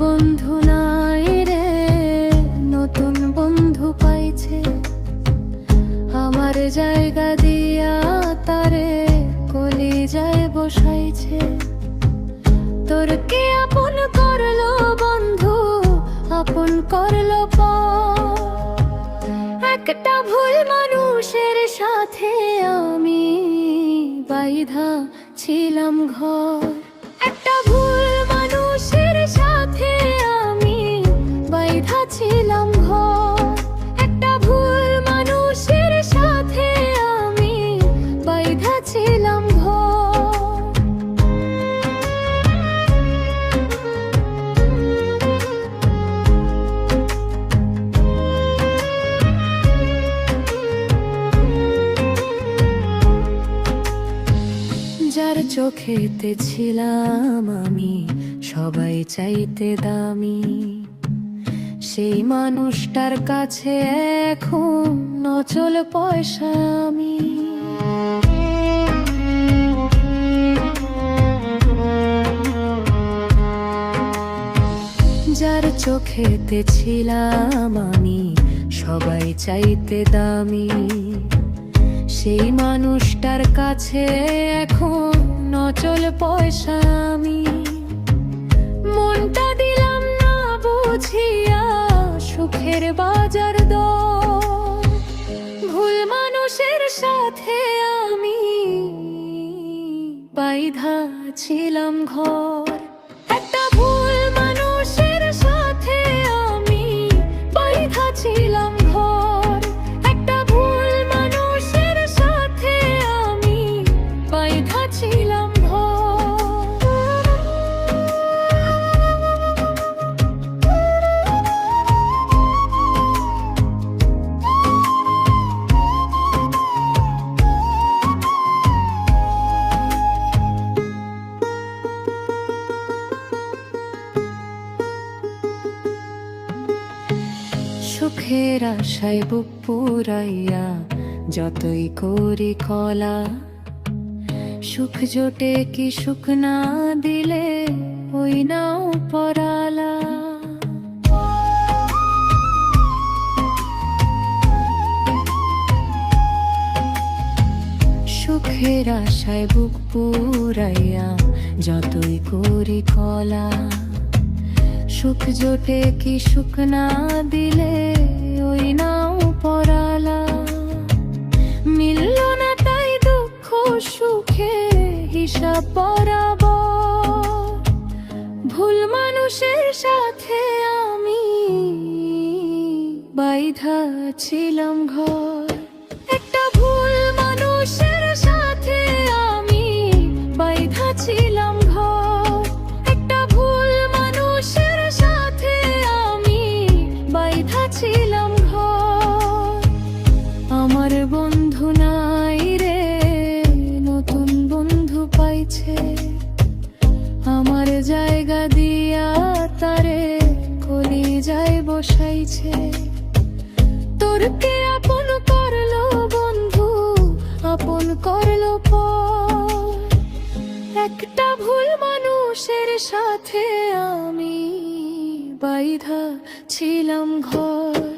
বন্ধু নাই রে, নতুন বন্ধু পাইছে। আমার জায়গা দিয়া তারে কলি যায় বসাইছে। তোর কে আপন করল বন্ধু, আপন করল পর একটা ভুল মানুষের সাথে আমি বাইধা ছিলাম ঘর। ছিলাম ঘর যার চোখেতে ছিলাম আমি, সবাই চাইতে দামি। সেই মানুষটার কাছে এখন নচল পয়সা আমি। চোখেতে ছিলাম আমি, সবাই চাইতে দামি। সেই মানুষটার কাছে এখন নচল পয়সা আমি। মনটা দিলাম না বুঝিয়া সুখের বাজার দর। ভুল মানুষের সাথে আমি, বাইধা ছিলাম ঘর। সুখের আশায় বুক পুরাইয়া যতই করি কলা, সুখ জোটে কি সুখ না দিলে ওই নাও পরালা। সুখের আশায় বুক পুরাইয়া যতই করি কলা। সুখ জোটে কি সুখ না দিলে ওই নাও পরালা। মিলল না তাই দুঃখ সুখে হিসাব বরাবর ভুল মানুষের সাথে আমি বাইধা ছিলাম ঘর। যায় বসাইছে। তোর কে আপন করল বন্ধু, আপন করল পর একটা ভুল মানুষের সাথে আমি বাইধা ছিলাম ঘর।